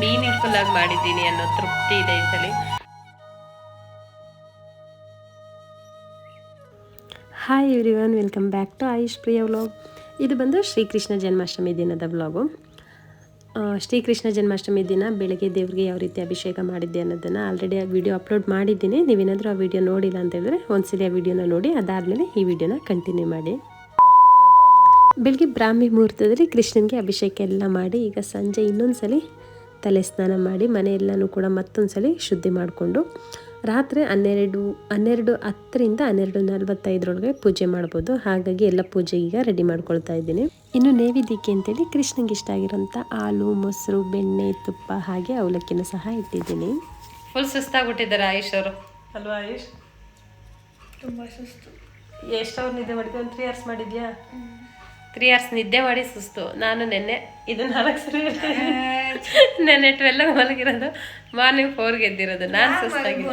Meaningful ಆಗಿ ಮಾಡಿದ್ದೀನಿ ಅನ್ನೋ ತೃಪ್ತಿ ಇದೆ ಈ ಸಲ. Hi everyone welcome back to Ayush Priya vlog ಇದು ಬಂದು ಶ್ರೀಕೃಷ್ಣ ಜನ್ಮಾಷ್ಟಮಿ ದಿನದ ವ್ಲಾಗು ಶ್ರೀಕೃಷ್ಣ ಜನ್ಮಾಷ್ಟಮಿ ದಿನ ಬೆಳಗ್ಗೆ ದೇವ್ರಿಗೆ ಯಾವ ರೀತಿ ಅಭಿಷೇಕ ಮಾಡಿದ್ದೆ ಅನ್ನೋದನ್ನು ಆಲ್ರೆಡಿ ಆ ವಿಡಿಯೋ ಅಪ್ಲೋಡ್ ಮಾಡಿದ್ದೀನಿ. ನೀವೇನಾದರೂ ಆ ವಿಡಿಯೋ ನೋಡಿಲ್ಲ ಅಂತ ಹೇಳಿದ್ರೆ ಒಂದ್ಸಲಿ ಆ ವಿಡಿಯೋನ ನೋಡಿ ಅದಾದಮೇಲೆ ಈ ವಿಡಿಯೋನ ಕಂಟಿನ್ಯೂ ಮಾಡಿ. ಬೆಳಗ್ಗೆ ಬ್ರಾಹ್ಮಿ ಮುಹೂರ್ತದಲ್ಲಿ ಕೃಷ್ಣನಿಗೆ ಅಭಿಷೇಕ ಎಲ್ಲ ಮಾಡಿ ಈಗ ಸಂಜೆ ಇನ್ನೊಂದು ಸಲ ತಲೆ ಸ್ನಾನ ಮಾಡಿ ಮನೆಯೆಲ್ಲನೂ ಕೂಡ ಮತ್ತೊಂದು ಸಲ ಶುದ್ಧಿ ಮಾಡಿಕೊಂಡು ರಾತ್ರಿ ಹನ್ನೆರಡು ಹನ್ನೆರಡು ಹತ್ತರಿಂದ ಹನ್ನೆರಡು ನಲವತ್ತೈದರೊಳಗೆ ಪೂಜೆ ಮಾಡ್ಬೋದು. ಹಾಗಾಗಿ ಎಲ್ಲ ಪೂಜೆ ಈಗ ರೆಡಿ ಮಾಡ್ಕೊಳ್ತಾ ಇದ್ದೀನಿ. ಇನ್ನು ನೈವೇದ್ಯಕ್ಕೆ ಅಂತೇಳಿ ಕೃಷ್ಣನಿಗೆ ಇಷ್ಟ ಆಗಿರೋಂಥ ಹಾಲು ಮೊಸರು ಬೆಣ್ಣೆ ತುಪ್ಪ ಹಾಗೆ ಅವಲಕ್ಕಿನ ಸಹ ಇಟ್ಟಿದ್ದೀನಿ. ಫುಲ್ ಸುಸ್ತಾಗ್ಬಿಟ್ಟಿದ್ದಾರೆ ಆಯುಷ್ ಅವರು. ಅಲ್ವಾ ಆಯುಷ್? ತುಂಬ ಸುಸ್ತು. ಎಷ್ಟು ಅವ್ರು ನಿದ್ದೆ ಮಾಡಿದ್ವಿ ಒಂದು ತ್ರೀ ಅವರ್ಸ್ ಮಾಡಿದ್ಯಾ? ತ್ರೀ ಅವರ್ಸ್ ನಿದ್ದೆ ಮಾಡಿ ಸುಸ್ತು. ನಾನು ನೆನ್ನೆ ಇದು ನಾಲ್ಕು ಸರಿ ನೆನ್ನೆ ಟ್ವೆಲ್ ಮಲಗಿರೋದು. ಮಾರ್ನಿಂಗ್ ಫೋರ್ಗೆ ಎದ್ದಿರೋದು. ನಾನು ಸುಸ್ತಾಗಿ.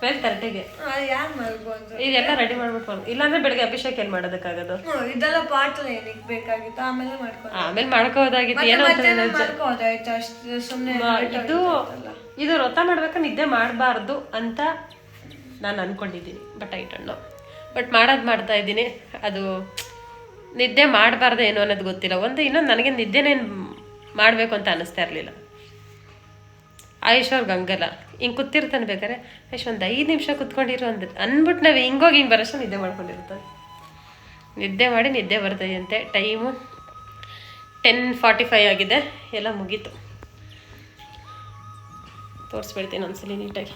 ಟ್ವೆಲ್ ತರ್ಟಿಗೆ ಇದೆಲ್ಲ ರೆಡಿ ಮಾಡ್ಬಿಟ್ಟು ಇಲ್ಲಾಂದ್ರೆ ಬೆಳಗ್ಗೆ ಅಭಿಷೇಕ ಏನ್ ಮಾಡೋದಕ್ಕಾಗೋದು? ಇದೆಲ್ಲ ಏನಕ್ಕೆ ಬೇಕಾಗಿತ್ತು? ಆಮೇಲೆ ಮಾಡ್ಕೊ ಆಮೇಲೆ ಮಾಡ್ಕೋದಾಗಿತ್ತು. ಏನೋ ಇದು ಇದು ವ್ರತ ಮಾಡ್ಬೇಕು ನಿದ್ದೆ ಮಾಡಬಾರ್ದು ಅಂತ ನಾನು ಅನ್ಕೊಂಡಿದ್ದೀನಿ. But I don't know but ಮಾಡೋದು ಮಾಡ್ತಾ ಇದ್ದೀನಿ. ಅದು ನಿದ್ದೆ ಮಾಡಬಾರ್ದು ಏನು ಅನ್ನೋದು ಗೊತ್ತಿಲ್ಲ. ಒಂದು ಇನ್ನೊಂದು ನನಗೆ ನಿದ್ದೆನೇ ಮಾಡಬೇಕು ಅಂತ ಅನ್ನಿಸ್ತಾ ಇರಲಿಲ್ಲ. ಆಯುಷ್ ಅವ್ರಿಗೆ ಹಂಗಲ್ಲ ಹಿಂಗೆ ಕೂತಿರ್ತಾನೆ ಬೇಕಾರೆ ಆಯುಷ್, ಒಂದು ಐದು ನಿಮಿಷ ಕುತ್ಕೊಂಡಿರು ಅಂದ್ರೆ ಅಂದ್ಬಿಟ್ಟು ನಾವು ಹಿಂಗೋಗಿ ಹಿಂಗೆ ಬರೋಷ್ಟು ನಿದ್ದೆ ಮಾಡ್ಕೊಂಡಿರ್ತಾನೆ ನಿದ್ದೆ ಮಾಡಿ ನಿದ್ದೆ ಬರ್ತದಂತೆ ಟೈಮು ಟೆನ್ ಫಾರ್ಟಿ ಫೈವ್ ಆಗಿದೆ. ಎಲ್ಲ ಮುಗೀತು. ತೋರಿಸ್ಬಿಡ್ತೀನಿ ಒಂದ್ಸಲಿ ನೀಟಾಗಿ.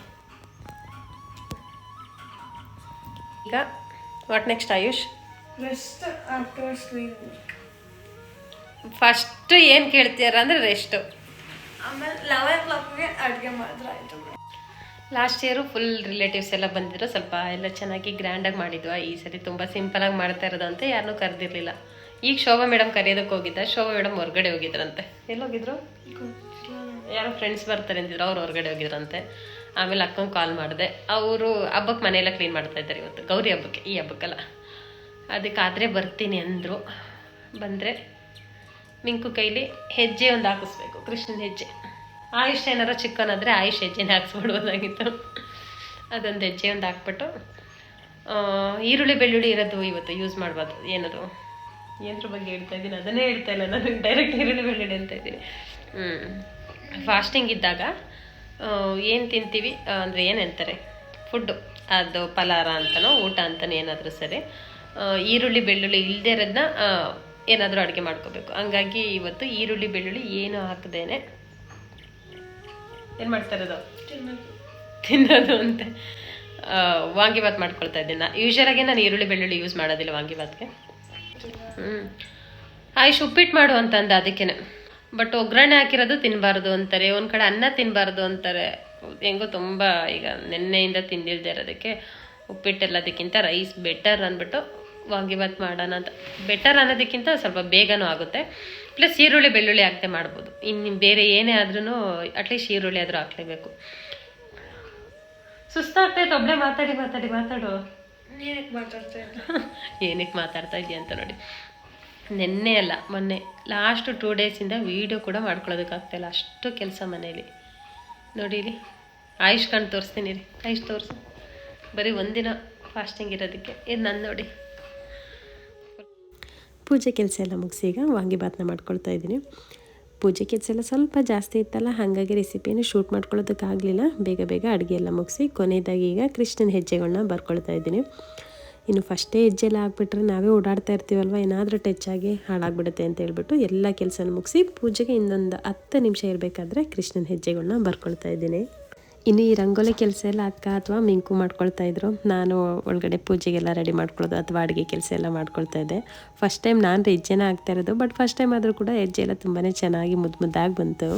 ಈಗ what next Ayush? Rest after first ಏನು ಕೇಳ್ತೀರ ಅಂದರೆ ರೆಸ್ಟು ಆಮೇಲೆ ಲೆವೆನ್ ಓ ಕ್ಲಾಕ್ಗೆ ಅಡುಗೆ ಮಾಡಿದ್ರೆ ಆಯಿತು ಲಾಸ್ಟ್ ಇಯರು ಫುಲ್ ರಿಲೇಟಿವ್ಸ್ ಎಲ್ಲ ಬಂದಿದ್ರು ಸ್ವಲ್ಪ ಎಲ್ಲ ಚೆನ್ನಾಗಿ ಗ್ರ್ಯಾಂಡಾಗಿ ಮಾಡಿದ್ವಾ. ಈ ಸರಿ ತುಂಬ ಸಿಂಪಲಾಗಿ ಮಾಡ್ತಾ ಇರೋದಂತೆ ಯಾರನ್ನೂ ಕರೆದಿರ್ಲಿಲ್ಲ. ಈಗ ಶೋಭಾ ಮೇಡಮ್ ಕರೆಯೋದಕ್ಕೆ ಹೋಗಿದ್ದ ಶೋಭಾ ಮೇಡಮ್ ಹೊರಗಡೆ ಹೋಗಿದ್ರಂತೆ. ಎಲ್ಲೋಗಿದ್ರು? ಯಾರೋ ಫ್ರೆಂಡ್ಸ್ ಬರ್ತಾರೆ ಅಂತಿದ್ರು ಅವ್ರು ಹೊರಗಡೆ ಹೋಗಿದ್ರಂತೆ. ಆಮೇಲೆ ಅಕ್ಕಂಗೆ ಕಾಲ್ ಮಾಡಿದೆ. ಅವರು ಹಬ್ಬಕ್ಕೆ ಮನೆಯೆಲ್ಲ ಕ್ಲೀನ್ ಮಾಡ್ತಾ ಇದ್ದಾರೆ ಇವತ್ತು. ಗೌರಿ ಹಬ್ಬಕ್ಕೆ ಈ ಹಬ್ಬಕ್ಕಲ್ಲ. ಅದಕ್ಕಾದರೆ ಬರ್ತೀನಿ ಅಂದರು. ಬಂದರೆ ಮಿಂಕು ಕೈಲಿ ಹೆಜ್ಜೆ ಒಂದು ಹಾಕಿಸ್ಬೇಕು, ಕೃಷ್ಣನ ಹೆಜ್ಜೆ. ಆಯುಷ್ ಏನಾರು ಚಿಕ್ಕನಾದರೆ ಆಯುಷ್ ಹೆಜ್ಜೆನ ಹಾಕ್ಸ್ಬಿಡ್ಬೋದಾಗಿತ್ತು. ಅದೊಂದು ಹೆಜ್ಜೆ ಒಂದು ಹಾಕ್ಬಿಟ್ಟು ಈರುಳ್ಳಿ ಬೆಳ್ಳುಳ್ಳಿ ಇರೋದು ಇವತ್ತು ಯೂಸ್ ಮಾಡ್ಬೋದು ಏನದು ಏನರ ಬಗ್ಗೆ ಹೇಳ್ತಾ ಇದ್ದೀನಿ? ಅದನ್ನೇ ಹೇಳ್ತಾ ಇಲ್ಲ ನಾನು ಡೈರೆಕ್ಟ್ ಈರುಳ್ಳಿ ಬೆಳ್ಳುಳ್ಳಿ ಅಂತ ಇದ್ದೀನಿ. ಹ್ಞೂ ಫಾಸ್ಟಿಂಗ್ ಇದ್ದಾಗ ಏನು ತಿಂತೀವಿ, ಅಂದರೆ ಏನು ಅಂತಾರೆ? ಫುಡ್ಡು ಅದು ಫಲಾರ ಅಂತನೋ, ಊಟ ಅಂತನೋ ಏನಾದರೂ ಸರಿ. ಈರುಳ್ಳಿ ಬೆಳ್ಳುಳ್ಳಿ ಇಲ್ಲದೆ ಇರೋದನ್ನ ಏನಾದರೂ ಅಡುಗೆ ಮಾಡ್ಕೋಬೇಕು. ಹಂಗಾಗಿ ಇವತ್ತು ಈರುಳ್ಳಿ ಬೆಳ್ಳುಳ್ಳಿ ಏನು ಹಾಕದೇನೆ. ಏನು ಮಾಡ್ತಾ ತಿನ್ನೋದು ಅಂತ. ಆ, ವಾಂಗಿಬಾತ್ ಮಾಡ್ಕೊಳ್ತಾ ಇದ್ದೀನಿ ನಾ. ಯೂಶ್ವಲಾಗಿ ನಾನು ಈರುಳ್ಳಿ ಬೆಳ್ಳುಳ್ಳಿ ಯೂಸ್ ಮಾಡೋದಿಲ್ಲ ವಾಂಗಿಬಾತ್ಗೆ ಹ್ಞೂ ಆಯುಷ್ ಉಪ್ಪಿಟ್ಟು ಮಾಡು ಅಂತ ಅಂದ ಅದಕ್ಕೇನೆ. ಬಟ್ ಒಗ್ಗರಣೆ ಹಾಕಿರೋದು ತಿನ್ನಬಾರ್ದು ಅಂತಾರೆ. ಒಂದು ಕಡೆ ಅನ್ನ ತಿನ್ನಬಾರ್ದು ಅಂತಾರೆ. ಹೆಂಗೋ ತುಂಬ ಈಗ ನಿನ್ನೆಯಿಂದ ತಿಂದಿಲ್ದೇ ಇರೋದಕ್ಕೆ. ಉಪ್ಪಿಟ್ಟೆಲ್ಲದಕ್ಕಿಂತ ರೈಸ್ ಬೆಟರ್ ಅಂದ್ಬಿಟ್ಟು ವಾಂಗಿಬಾತ್ ಮಾಡೋಣ ಅಂತ. ಬೆಟರ್ ಅನ್ನೋದಕ್ಕಿಂತ ಸ್ವಲ್ಪ ಬೇಗನೂ ಆಗುತ್ತೆ. ಪ್ಲಸ್ ಈರುಳ್ಳಿ ಬೆಳ್ಳುಳ್ಳಿ ಹಾಕದೆ ಮಾಡ್ಬೋದು. ಇನ್ನು ಬೇರೆ ಏನೇ ಆದ್ರೂ ಅಟ್ಲೀಸ್ಟ್ ಈರುಳ್ಳಿ ಆದರೂ ಹಾಕ್ಲೇಬೇಕು. ಸುಸ್ತಾಗ್ತೈತೆ ಒಬ್ಬಳೆ ಮಾತಾಡಿ ಮಾತಾಡಿ ಮಾತಾಡು. ನೀನಕ್ಕೆ ಮಾತಾಡ್ತಾ ಏನಕ್ಕೆ ಮಾತಾಡ್ತಾ ಇದೆಯಾ ಅಂತ ನೋಡಿ. ನಿನ್ನೆ ಅಲ್ಲ ಮೊನ್ನೆ. ಲಾಸ್ಟ್ ಟೂ ಡೇಸಿಂದ ವೀಡಿಯೋ ಕೂಡ ಮಾಡ್ಕೊಳ್ಳೋದಕ್ಕಾಗ್ತಾಯಿಲ್ಲ ಅಷ್ಟು ಕೆಲಸ ಮನೇಲಿ ನೋಡಿ ಇಲ್ಲಿ. ಆಯುಷ್ ಕಣ್ಣು ತೋರಿಸ್ತೀನಿ ರೀ. ಆಯುಷ್ ತೋರಿಸು. ಬರೀ ಒಂದಿನ ಫಾಸ್ಟಿಂಗ್ ಇರೋದಕ್ಕೆ. ಇದು ನಾನು ನೋಡಿ. ಪೂಜೆ ಕೆಲಸ ಎಲ್ಲ ಮುಗಿಸಿ ಈಗ ವಾಂಗಿಬಾತ್ನ ಮಾಡ್ಕೊಳ್ತಾ ಇದ್ದೀನಿ. ಪೂಜೆ ಕೆಲಸ ಎಲ್ಲ ಸ್ವಲ್ಪ ಜಾಸ್ತಿ ಇತ್ತಲ್ಲ, ಹಾಗಾಗಿ ರೆಸಿಪಿಯನ್ನು ಶೂಟ್ ಮಾಡ್ಕೊಳ್ಳೋದಕ್ಕಾಗಲಿಲ್ಲ. ಬೇಗ ಬೇಗ ಅಡುಗೆ ಎಲ್ಲ ಮುಗಿಸಿ, ಕೊನೆಯದಾಗಿ ಈಗ ಕೃಷ್ಣನ ಹೆಜ್ಜೆಗಳನ್ನ ಬರ್ಕೊಳ್ತಾ ಇದ್ದೀನಿ. ಇನ್ನು ಫಸ್ಟೇ ಹೆಜ್ಜೆ ಎಲ್ಲ ಹಾಕ್ಬಿಟ್ರೆ ನಾವೇ ಓಡಾಡ್ತಾ ಇರ್ತೀವಲ್ವ, ಏನಾದರೂ ಟಚ್ ಆಗಿ ಹಾಳಾಗ್ಬಿಡುತ್ತೆ ಅಂತ ಹೇಳ್ಬಿಟ್ಟು ಎಲ್ಲ ಕೆಲಸನ ಮುಗಿಸಿ ಪೂಜೆಗೆ ಇನ್ನೊಂದು ಹತ್ತು ನಿಮಿಷ ಇರಬೇಕಾದ್ರೆ ಕೃಷ್ಣನ ಹೆಜ್ಜೆಗಳನ್ನ ಬರ್ಕೊಳ್ತಾ ಇದ್ದೀನಿ. ಇನ್ನು ಈ ರಂಗೋಲಿ ಕೆಲಸ ಎಲ್ಲ ಅಕ್ಕ ಅಥವಾ ಮಿಂಕು ಮಾಡ್ಕೊಳ್ತಾ ಇದ್ರು. ನಾನು ಒಳಗಡೆ ಪೂಜೆಗೆಲ್ಲ ರೆಡಿ ಮಾಡ್ಕೊಳ್ಳೋದು ಅಥವಾ ಅಡುಗೆ ಕೆಲಸ ಎಲ್ಲ ಮಾಡ್ಕೊಳ್ತಾ ಇದ್ದೆ. ಫಸ್ಟ್ ಟೈಮ್ ನಾನು ಹೆಜ್ಜೆನ ಆಗ್ತಾ ಇರೋದು ಬಟ್ ಫಸ್ಟ್ ಟೈಮ್ ಆದರೂ ಕೂಡ ಹೆಜ್ಜೆ ಎಲ್ಲ ತುಂಬಾ ಚೆನ್ನಾಗಿ ಮುದ್ದು ಮುದ್ದಾಗಿ ಬಂತು.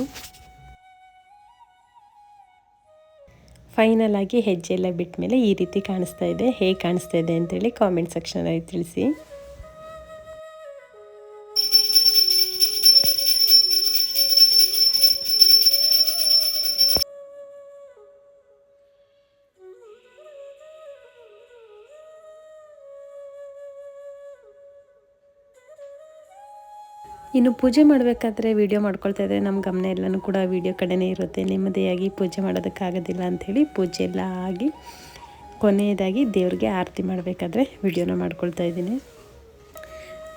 ಫೈನಲ್ ಆಗಿ ಹೆಜ್ಜೆ ಎಲ್ಲ ಬಿಟ್ಟ ಮೇಲೆ ಈ ರೀತಿ ಕಾಣಿಸ್ತಾ ಇದೆ. ಹೇಗೆ ಕಾಣಿಸ್ತಾ ಇದೆ ಅಂತೇಳಿ ಕಾಮೆಂಟ್ ಸೆಕ್ಷನಲ್ಲಿ ತಿಳಿಸಿ. ಇನ್ನು ಪೂಜೆ ಮಾಡಬೇಕಾದ್ರೆ ವೀಡಿಯೋ ಮಾಡ್ಕೊಳ್ತಾ ಇದ್ದರೆ ನಮ್ಮ ಗಮನ ಎಲ್ಲನೂ ಕೂಡ ವೀಡಿಯೋ ಕಡೆನೇ ಇರುತ್ತೆ. ನೆಮ್ಮದಿಯಾಗಿ ಪೂಜೆ ಮಾಡೋದಕ್ಕಾಗೋದಿಲ್ಲ ಅಂಥೇಳಿ ಪೂಜೆ ಎಲ್ಲ ಆಗಿ ಕೊನೆಯದಾಗಿ ದೇವ್ರಿಗೆ ಆರತಿ ಮಾಡಬೇಕಾದ್ರೆ ವೀಡಿಯೋನ ಮಾಡ್ಕೊಳ್ತಾ ಇದ್ದೀನಿ.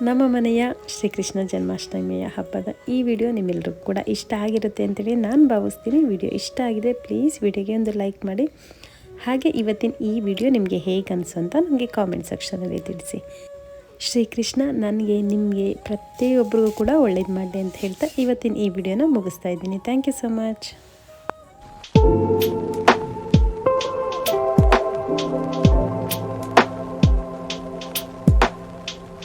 ನಮ್ಮ ಮನೆಯ ಶ್ರೀಕೃಷ್ಣ ಜನ್ಮಾಷ್ಟಮಿಯ ಹಬ್ಬದ ಈ ವಿಡಿಯೋ ನಿಮ್ಮೆಲ್ಲರಿಗೂ ಕೂಡ ಇಷ್ಟ ಆಗಿರುತ್ತೆ ಅಂತೇಳಿ ನಾನು ಭಾವಿಸ್ತೀನಿ. ವಿಡಿಯೋ ಇಷ್ಟ ಆಗಿದೆ ಪ್ಲೀಸ್ ವಿಡಿಯೋಗೆ ಒಂದು ಲೈಕ್ ಮಾಡಿ. ಹಾಗೆ ಇವತ್ತಿನ ಈ ವಿಡಿಯೋ ನಿಮಗೆ ಹೇಗೆ ಅನಿಸು ಅಂತ ನನಗೆ ಕಾಮೆಂಟ್ ಸೆಕ್ಷನಲ್ಲಿ ತಿಳಿಸಿ. ಶ್ರೀಕೃಷ್ಣ, ನನಗೆ, ನಿಮಗೆ ಪ್ರತಿಯೊಬ್ಬರಿಗೂ ಕೂಡ ಒಳ್ಳೇದು ಮಾಡಲಿ ಅಂತ ಹೇಳ್ತಾ ಇವತ್ತಿನ ಈ ವಿಡಿಯೋನ ಮುಗಿಸ್ತಾ ಇದ್ದೀನಿ. Thank you so much